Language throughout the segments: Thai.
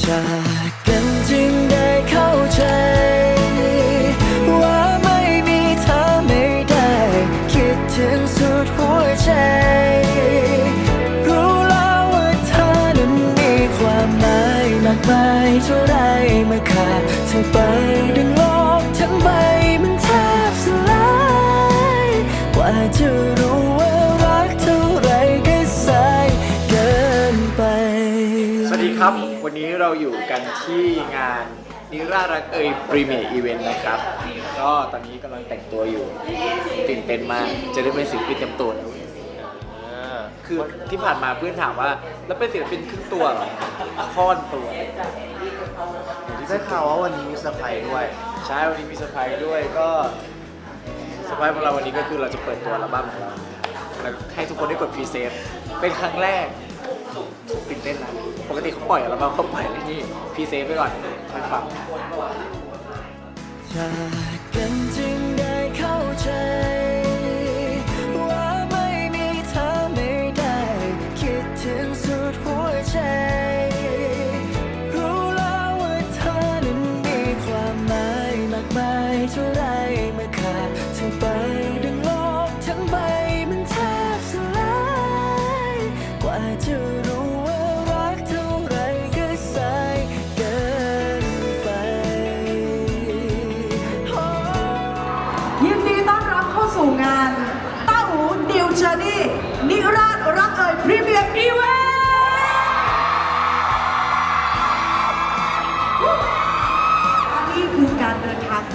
จากกันจึงได้เข้าใจ ว่าไม่มีเธอไม่ได้ คิดถึงสุดหัวใจ รู้แล้วว่าเธอนั้นมีความหมายมากมายเท่าไรเมื่อขาดเธอไป วันนี้เราอยู่กันที่งานนิรารักเอยพรีเมียร์อีเวนต์นะครับ ก็ตอนนี้กำลังแต่งตัวอยู่ตื่นเต้นมากจะได้เป็นศิลปินเต็มตัวแล้วคือที่ผ่านมาเพื่อนถามว่า แล้วเป็นศิลปินครึ่งตัวเหรอค่อนตัวได้ข่าวว่าวันนี้มีเซอร์ไพรส์ด้วยใช่วันนี้มีเซอร์ไพรส์ด้วยก็เซอร์ไพรส์ของเราวันนี้ก็คือเราจะเปิดตัวอัลบั้มของเราแล้วให้ทุกคนได้กดพรีเซฟเป็นครั้งแรกตื่นเต้นนะ ปกติเขาปล่อยอัลบั้มเขาปล่อยอะไรนี่พีเซฟไปก่อนค่อยฟัง จากกันจึงได้เข้าใจ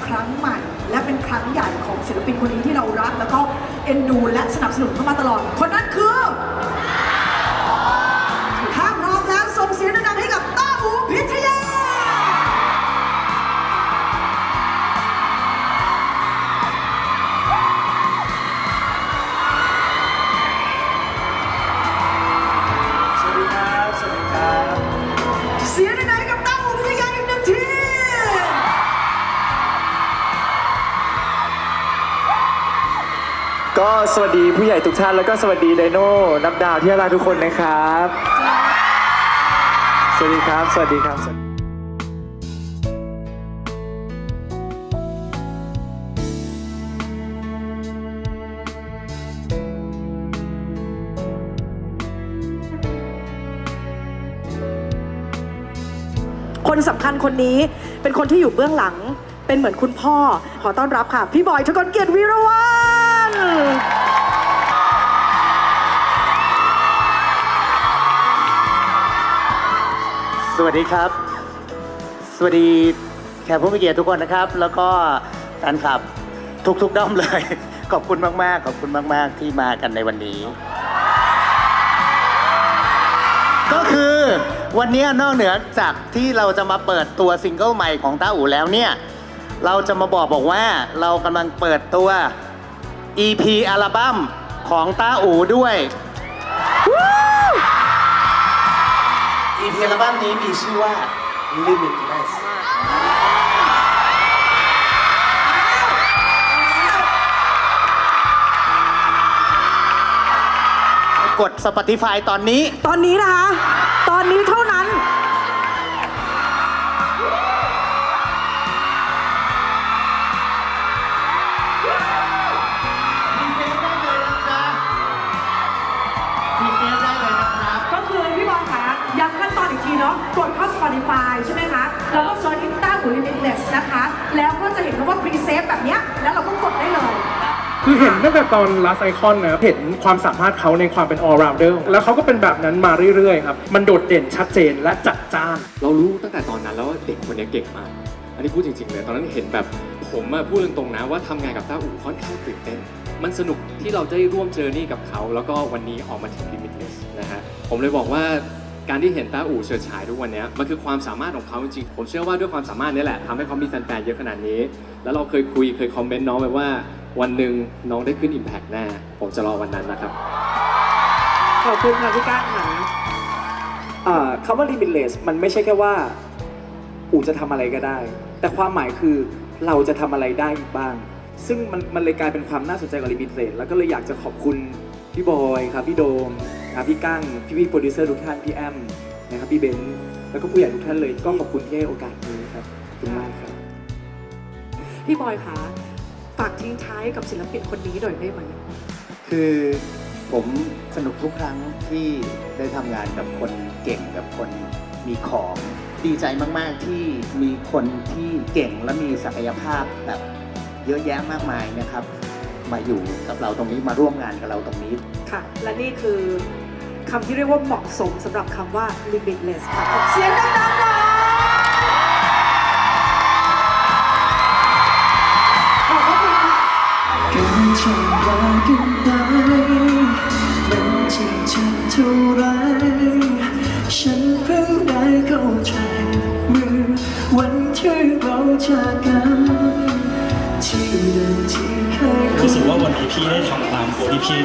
ครั้งใหม่ และเป็นครั้งใหญ่ของศิลปินคนนี้ที่เรารัก แล้วก็เอ็นดูและสนับสนุนเข้ามาตลอดคนนั้น สวัสดีผู้ใหญ่ทุกท่านแล้วก็สวัสดีไดโน่นับดาวที่รักทุกคนนะครับ สวัสดีครับ สวัสดีครับคนสำคัญคนนี้เป็นคนที่อยู่เบื้องหลังเป็นเหมือนคุณพ่อขอต้อนรับค่ะ พี่บอยทกลเกียรติวีรวัลย์ สวัสดีครับ สวัสดีแขกผู้มีเกียรติทุกคนนะครับ แล้วก็แฟนคลับทุกๆด้อมเลย ขอบคุณมากๆ ขอบคุณมาก ๆ ที่มากันในวันนี้ ก็คือวันนี้นอกเหนือจากที่เราจะมาเปิดตัวซิงเกิลใหม่ของต้าอู่แล้วเนี่ย เราจะมาบอกบอกว่าเรากำลังเปิดตัว EP อัลบั้มของต้าอู่ด้วย EP อัลบั้มนี้มีชื่อว่า Limitless กด Spotify ตอนนี้ ตอนนี้นะคะ ตอนนี้เท่านั้น ดเข้า Spotify ใช่ไหมคะแล้วก็เซิร์ชที่ต้าหูลิมิตเลสนะคะ แล้วก็จะเห็นคำว่า Pre-Save แบบเนี้ยแล้วเราก็กดได้เลย คือเห็นตั้งแต่ตอน last icon นะครับเห็นความสามารถเขาในความเป็น all rounder แล้วเขาก็เป็นแบบนั้นมาเรื่อยๆครับ มันโดดเด่นชัดเจนและจัดจ้าน เรารู้ตั้งแต่ตอนนั้นแล้วว่าเด็กคนนี้เก่งมาก อันนี้พูดจริงๆเลย ตอนนั้นเห็นแบบผมอะพูดตรงๆนะว่าทำงานกับต้าอู่ค่อนข้างตื่นเต้น มันสนุกที่เราได้ร่วมเจอนี่กับเขา แล้วก็วันนี้ออกมาถึง Limitless นะฮะ ผมเลยบอกว่า การที่เห็นต้าอู่เฉิดฉายทุกวันเนี้ยมันคือความสามารถของเขาจริงๆผมเชื่อว่าด้วยความสามารถนี้แหละทำให้เขามีแฟนๆเยอะขนาดนี้ แล้วเราเคยคุยเคยคอมเมนต์น้องไปว่า วันหนึ่งน้องได้ขึ้น Impact แน่ผมจะรอวันนั้นนะครับ ขอบคุณค่ะพี่ก้างค่ะอ่าคำว่า limitless มันไม่ใช่แค่ว่า อู่จะทำอะไรก็ได้ แต่ความหมายคือเราจะทำอะไรได้อีกบ้าง ซึ่งมันมันเลยกลายเป็นความน่าสนใจของ limitless แล้วก็เลยอยากจะขอบคุณพี่บอยครับพี่โดม ครับพี่ก้างพี่พี่โปรดิวเซอร์ทุกท่านพี่แอมนะครับพี่เบนซ์แล้วก็ผู้ใหญ่ทุกท่านเลยก็ขอบคุณที่ให้โอกาสนี้ครับขอบคุณมากครับ พี่บอยคะฝากทิ้งท้ายกับศิลปินคนนี้หน่อยได้ไหมคือผมสนุกทุกครั้งที่ได้ทำงานกับคนเก่งกับคนมีของดีใจมาก ๆ ที่มีคนที่เก่งและมีศักยภาพแบบเยอะแยะมากมายนะครับ มาอยู่กับเราตรงนี้มาร่วมงานกับเราตรงนี้ ค่ะ และนี่คือ คำที่เรียกว่าเหมาะสมสำหรับคำว่า limitless ค่ะขอเสียงดังๆหน่อยขอบพระคุณค่ะการจากลากันไปมันที่เจ็บเท่าไร ฉันเพิ่งได้เข้าใจเมื่อวันที่เราจากกัน ที่เดิมที่เคยรู้สึกว่าวันนี้พี่ได้ทำตามโกที่พี่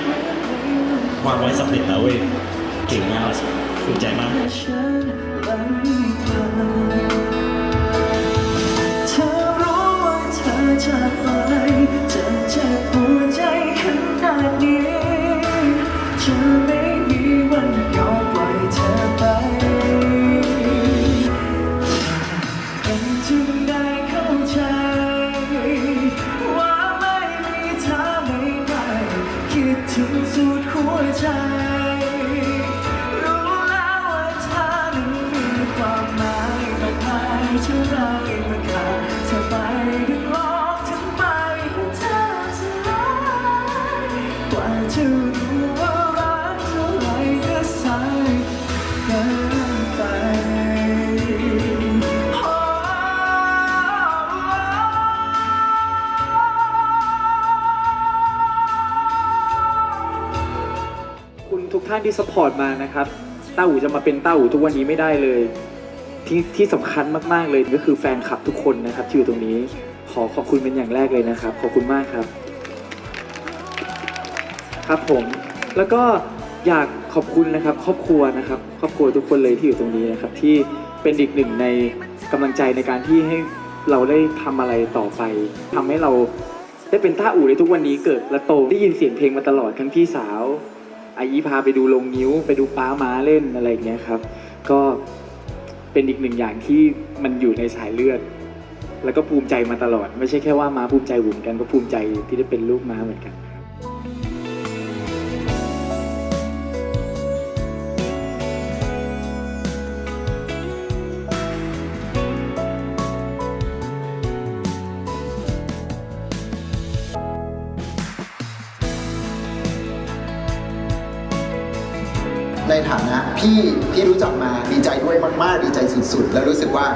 วางไว้สำเร็จแล้วเว้ย เก่งมากภูมิใจมาก ทุกท่านที่สปอร์ตมานะครับต้าอู่จะมาเป็นต้าอู่ทุกวันนี้ไม่ได้เลย ที่ที่สำคัญมากๆเลยก็คือแฟนคลับทุกคนนะครับที่อยู่ตรงนี้ขอขอบคุณเป็นอย่างแรกเลยนะครับ ขอบคุณมากครับ ครับผมแล้วก็อยากขอบคุณนะครับ ครอบครัวนะครับ ครอบครัวทุกคนเลยที่อยู่ตรงนี้นะครับ ที่เป็นอีกหนึ่งในกำลังใจในการที่ให้เราได้ทำอะไรต่อไปทำให้เราได้เป็นต้าอู่ในทุกวันนี้เกิดและโตได้ยินเสียงเพลงมาตลอดทั้งพี่สาว อายีพาไปดูลงนิ้ว ไปดูป้าม้าเล่นอะไรอย่างเงี้ยครับ ก็เป็นอีกหนึ่งอย่างที่มันอยู่ในสายเลือด แล้วก็ภูมิใจมาตลอด ไม่ใช่แค่ว่าม้าภูมิใจบุ๋มกันก็ภูมิใจที่ได้เป็นลูกม้าเหมือนกันใน ที่รู้จักมาดีใจด้วยมากๆ ดีใจสุดๆ แล้วรู้สึกว่า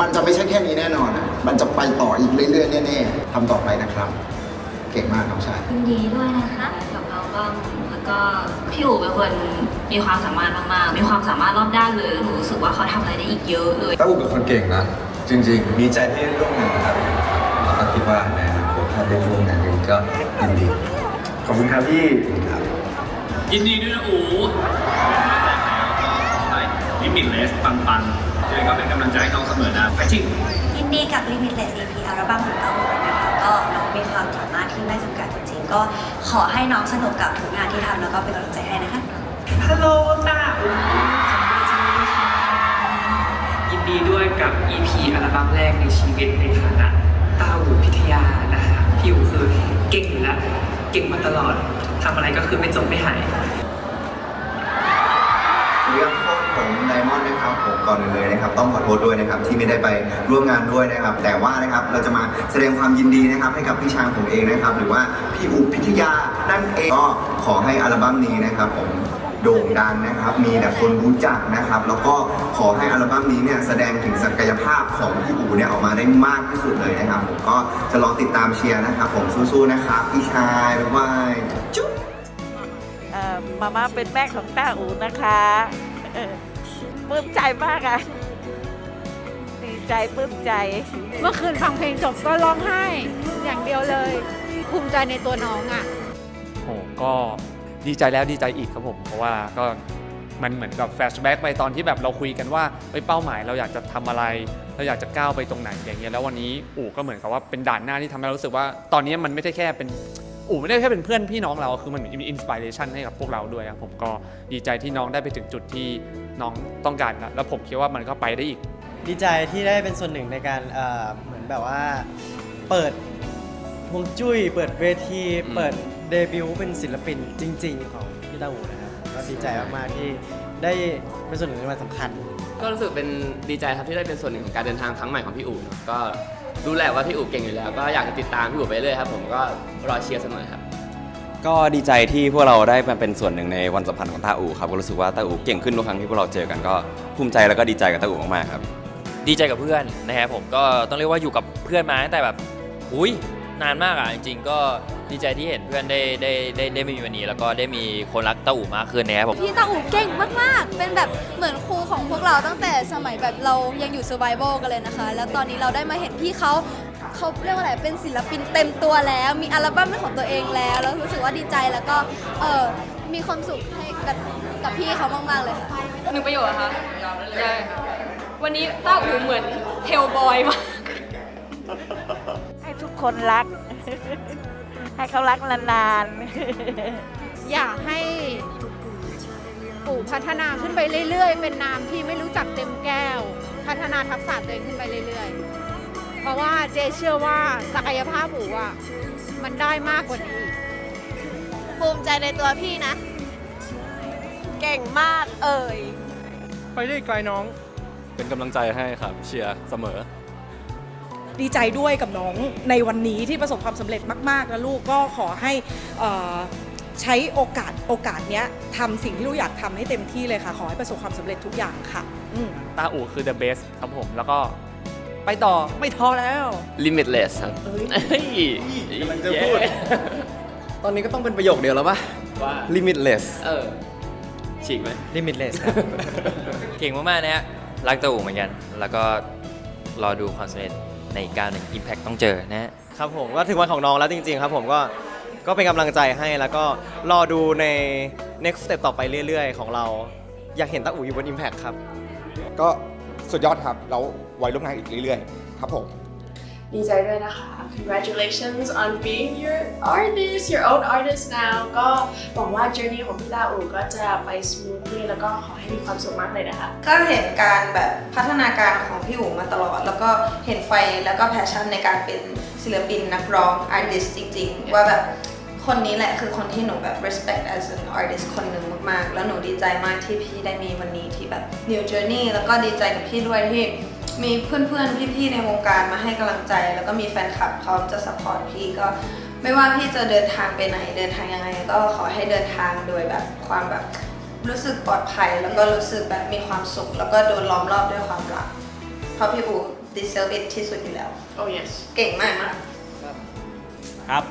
มันจะไม่ใช่แค่นี้แน่นอนอะ มันจะไปต่ออีกเรื่อยๆ แน่ๆทำต่อไปนะครับ เก่งมากน้องชายยินดีด้วยนะคะกับอัลบั้มแล้วก็พี่อู๋เป็นคนมีความสามารถมากๆ มีความสามารถรอบด้านเลยหนูรู้สึกว่าเขาทำอะไรได้อีกเยอะเลยต้าอูเป็นคนเก่งนะ จริงๆ มีใจที่ได้ร่วมงานกับแล้วก็คิดว่าในอนาคตถ้าได้ร่วมงานกันก็ยินดี ขอบคุณครับพี่ยินดีด้วยนะอู ลิมิตเลสปังปังๆยังไงก็เป็นกำลังใจให้น้องเสมอนะไฟชิ่งยินดีกับ Limitless EP อัลบั้มของเราเลยนะคะก็น้องมีความสามารถที่ไม่จำกัดจริงๆก็ขอให้น้องสนุกกับทุกงานที่ทำแล้วก็เป็นกำลังใจให้นะคะ ฮัลโหลต้าอูยินดีด้วยกับ EP อัลบั้มแรกในชีวิตในฐานะต้าอูพิทยานะฮะพี่อูคือเก่งอยู่แล้ว เก่งมาตลอดทำอะไรก็คือไม่จบไม่หาย ก่อนอื่นเลยนะครับ ต้องขอโทษด้วยนะครับที่ไม่ได้ไปร่วมงานด้วยนะครับ แต่ว่านะครับเราจะมาแสดงความยินดีนะครับ ให้กับพี่ช้างผมเองนะครับ หรือว่าพี่อุพิทยานั่นเองก็ขอให้อัลบั้มนี้นะครับผมโด่งดังนะครับ มีแต่คนรู้จักนะครับ แล้วก็ขอให้อัลบั้มนี้เนี่ยแสดงถึงศักยภาพของพี่อูเนี่ยออกมาได้มากที่สุดเลยนะครับ ผมก็จะลอติดตามเชียร์นะครับ ผมสู้ๆนะครับพี่ชายบ๊ายบายจุ๊บมาม่าเป็นแม่ของต้าอูนะคะ ปลื้มใจมากอะดีใจปลื้มใจ เมื่อคืนฟังเพลงจบก็ร้องไห้ อย่างเดียวเลย ภูมิใจในตัวน้องอะโอ้ก็ดีใจแล้วดีใจอีกครับผม เพราะว่าก็มันเหมือนกับแฟลชแบ็กไปตอนที่แบบเราคุยกันว่าเอ้ยเป้าหมายเราอยากจะทำอะไร เราอยากจะก้าวไปตรงไหนอย่างเงี้ยแล้ววันนี้อู่ก็เหมือนกับว่าเป็นด่านหน้าที่ทำให้เรารู้สึกว่า ตอนนี้มันไม่ได้แค่เป็น อู่ไม่ได้แค่เป็นเพื่อนพี่น้องเราคือมันเหมือนมีอินสปิเรชันให้กับพวกเราด้วยครับผมก็ดีใจที่น้องได้ไปถึงจุดที่น้องต้องการนะแล้วผมคิดว่ามันก็ไปได้อีก ดีใจที่ได้เป็นส่วนหนึ่งในการเอ่อเหมือนแบบว่าเปิดฮวงจุ้ย เปิดเวทีเปิดเดบิวต์เป็นศิลปินจริง ๆ ของพี่ตาหูนะครับก็ดีใจมากๆที่ได้เป็นส่วนหนึ่งในวันสำคัญ ก็รู้สึกเป็นดีใจครับที่ได้เป็นส่วนหนึ่งของการเดินทางครั้งใหม่ของพี่อู๋เนอะก็ รู้แหละว่าพี่อู๋เก่งอยู่แล้ว ก็อยากจะติดตามพี่อู๋ไปเรื่อยครับ ผมก็รอเชียร์เสมอครับ ก็ดีใจที่พวกเราได้มาเป็นส่วนหนึ่งในวันสำคัญของต้าอู่ครับก็รู้สึกว่าต้าอู่เก่งขึ้นทุกครั้งที่พวกเราเจอกันก็ภูมิใจแล้วก็ดีใจกับต้าอู่มากๆครับ ดีใจกับเพื่อนนะครับผมก็ต้องเรียกว่าอยู่กับเพื่อนมาตั้งแต่แบบอุ้ยนานมากอะจริง ๆ ก็ ดีใจที่เห็นเพื่อนได้ได้ได้ได้มีวันนี้ แล้วก็ได้มีคนรักเต้าอู่มากขึ้นนะครับผม พี่ตาอูเก่งมาก ๆ เป็นแบบเหมือนครูของพวกเราตั้งแต่สมัยแบบเรายังอยู่ survival กันเลยนะคะ แล้วตอนนี้เราได้มาเห็นพี่เขาเขาเรียกว่าอะไร เป็นศิลปินเต็มตัวแล้ว มีอัลบั้มเป็นของตัวเองแล้ว แล้วรู้สึกว่าดีใจแล้วก็เออมีความสุขให้กับกับพี่เขามาก ๆ เลยค่ะ หนึ่งประโยชน์เหรอคะได้ค่ะวันนี้ต้าอูเหมือนเทลบอยมาก ให้ทุกคนรัก ให้เขารักนานอยากให้ปู่พัฒนาขึ้นไปเรื่อยๆ เป็นน้ำที่ไม่รู้จักเต็มแก้ว พัฒนาทักษะตัวเองขึ้นไปเรื่อยๆ เพราะว่าเจเชื่อว่าศักยภาพปู่อะมันได้มากกว่านี้อีกภูมิใจในตัวพี่นะ เก่งมากเอ่ย ไปได้ไกลน้อง เป็นกำลังใจให้ครับ เชียร์เสมอ ดีใจด้วยกับน้องในวันนี้ที่ประสบความสำเร็จมากๆนะลูกก็ขอให้เอ่อใช้โอกาสโอกาสเนี้ยทำสิ่งที่ลูกอยากทำให้เต็มที่เลยค่ะ ขอให้ประสบความสำเร็จทุกอย่างค่ะอืมต้าอู่คือ the best ครับผม แล้วก็ ไปต่อไม่ท้อแล้ว limitless ครับเฮ้ยกำลังจะพูด ตอนนี้ก็ต้องเป็นประโยคเดียวแล้วปะ ว่า limitless เออ ฉีกไหม Limitless ครับ เก่งมาก ๆ นะฮะ รักเต้าอู่เหมือนกัน แล้วก็รอดูความสำเร็จ ในอีกก้าวหนึ่ง Impact ต้องเจอนะฮะ ครับผมก็ถึงวันของน้องแล้วจริงๆครับผมก็ก็เป็นกำลังใจให้แล้วก็รอดูใน next step ต่อไปเรื่อยๆ ของเรา อยากเห็นตาอูอยู่บน Impact ครับ ก็สุดยอดครับแล้วไว้ร่วมงานอีกเรื่อยๆ ครับผม ดีใจด้วยนะคะ congratulations on being your artist your own artist now ก็หวังว่า journey ของพี่ตาอูก็จะไป smoothly แล้วก็ขอให้มีความสุขมากเลยนะคะ ก็เห็นการแบบพัฒนาการของพี่อู๋มาตลอด แล้วก็เห็นไฟแล้วก็แพชชั่นในการเป็นศิลปินนักร้อง artist จริง ๆ ว่าแบบคนนี้แหละคือคนที่หนูแบบ respect as an artist คนหนึ่งมากๆ แล้วหนูดีใจมากที่พี่ได้มีวันนี้ที่แบบ new journey แล้วก็ดีใจกับพี่ด้วยที่ มีเพื่อนๆ พี่ๆ ในวงการมาให้กำลังใจ แล้วก็มีแฟนคลับพร้อมจะ support พี่ก็ไม่ว่าพี่จะเดินทางไปไหนเดินทางยังไง ก็ขอให้เดินทางโดยแบบความแบบรู้สึกปลอดภัย แล้วก็รู้สึกแบบมีความสุข แล้วก็โดนล้อมรอบด้วยความรัก เพราะพี่บู deserve it ที่สุดอยู่แล้ว oh yes เก่งมากมากครับ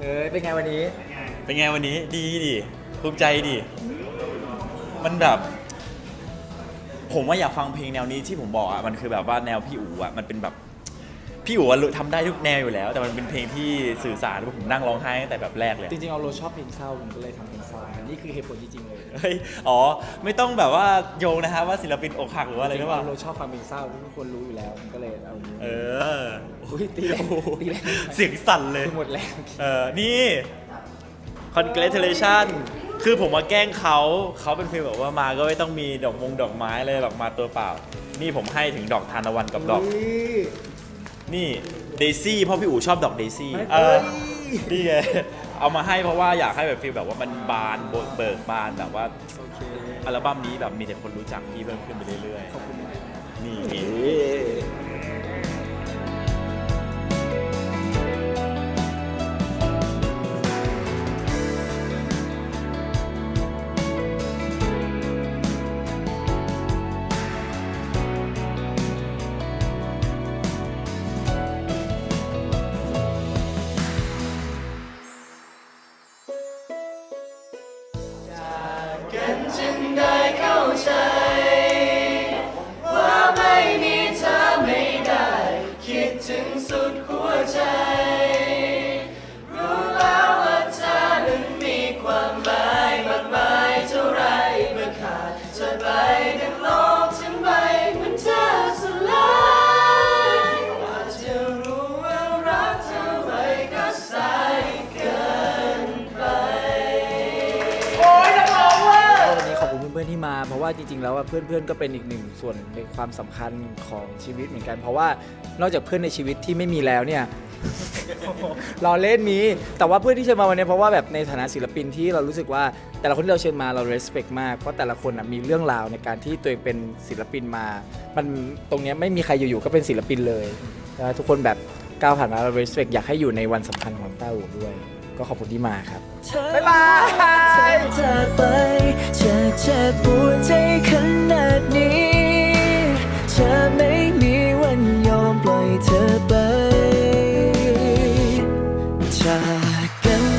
เอ้ยเป็นไงวันนี้ เป็นไงวันนี้ดีดิภูมิใจดิมันแบบ ผมว่าอยากฟังเพลงแนวนี้ที่ผมบอกอะมันคือแบบว่าแนวพี่อู๋อะมันเป็นแบบพี่อู๋อะรู้ทำได้ทุกแนวอยู่แล้ว แต่มันเป็นเพลงที่สื่อสารผมนั่งร้องไห้ตั้งแต่แบบแรกเลย จริงๆเอาโรชอบเพลงเศร้าผมก็เลยทำเพลงเศร้านี่คือเหตุผลจริงๆเลยเฮ้ยอ๋อ ไม่ต้องแบบว่าโยงนะฮะว่าศิลปินอกหักหรือว่าอะไรหรือเปล่า โรชอบฟังเพลงเศร้าทุกคนรู้อยู่แล้วผมก็เลยเอาอย่างนี้เออ อุ้ยตีแรงตีแรงเสียงสั่นเลย หมดแรง เออ นี่ congratulation คือผมมาแกล้งเขาเขาเป็นฟีลแบบว่ามาก็ไม่ต้องมีดอกมงดอกไม้เลยหรอกมาตัวเปล่า นี่ผมให้ถึงดอกทานตะวันกับดอก นี่เดซี่เพราะพี่อู๋ชอบดอกเดซี่ไม่เออเอ้ยนี่ไงเอามาให้เพราะว่าอยากให้แบบฟีลแบบว่ามันบานเบิกบานแบบว่าโอเคอัลบั้มนี้แบบมีแต่คนรู้จักพี่เพิ่มขึ้นไปเรื่อยๆขอบคุณมากนี่ ริง ๆ แล้วว่าเพื่อนๆก็เป็นอีกหนึ่งส่วนในความสำคัญของชีวิตเหมือนกัน เพราะว่านอกจากเพื่อนในชีวิตที่ไม่มีแล้วเนี่ยรอเล่นมีแต่ว่าเพื่อนที่เชิญมาวันนี้เพราะว่าแบบในฐานะศิลปินที่เรารู้สึกว่าแต่ละคนที่เราเชิญมาเรา respect มาก เพราะแต่ละคนมีเรื่องราวในการที่ตัวเองเป็นศิลปินมา มันตรงนี้ไม่มีใครอยู่ๆก็เป็นศิลปินเลยทุกคนแบบก้าวผ่านมาเรา respect อยากให้อยู่ในวันสำคัญของเต้าด้วย ก็ขอบคุณที่มาครับ บ๊ายบาย เธอไปจะเจ็บปวดใจขนาดนี้ เธอไม่มีวันยอมปล่อยเธอไป จากกัน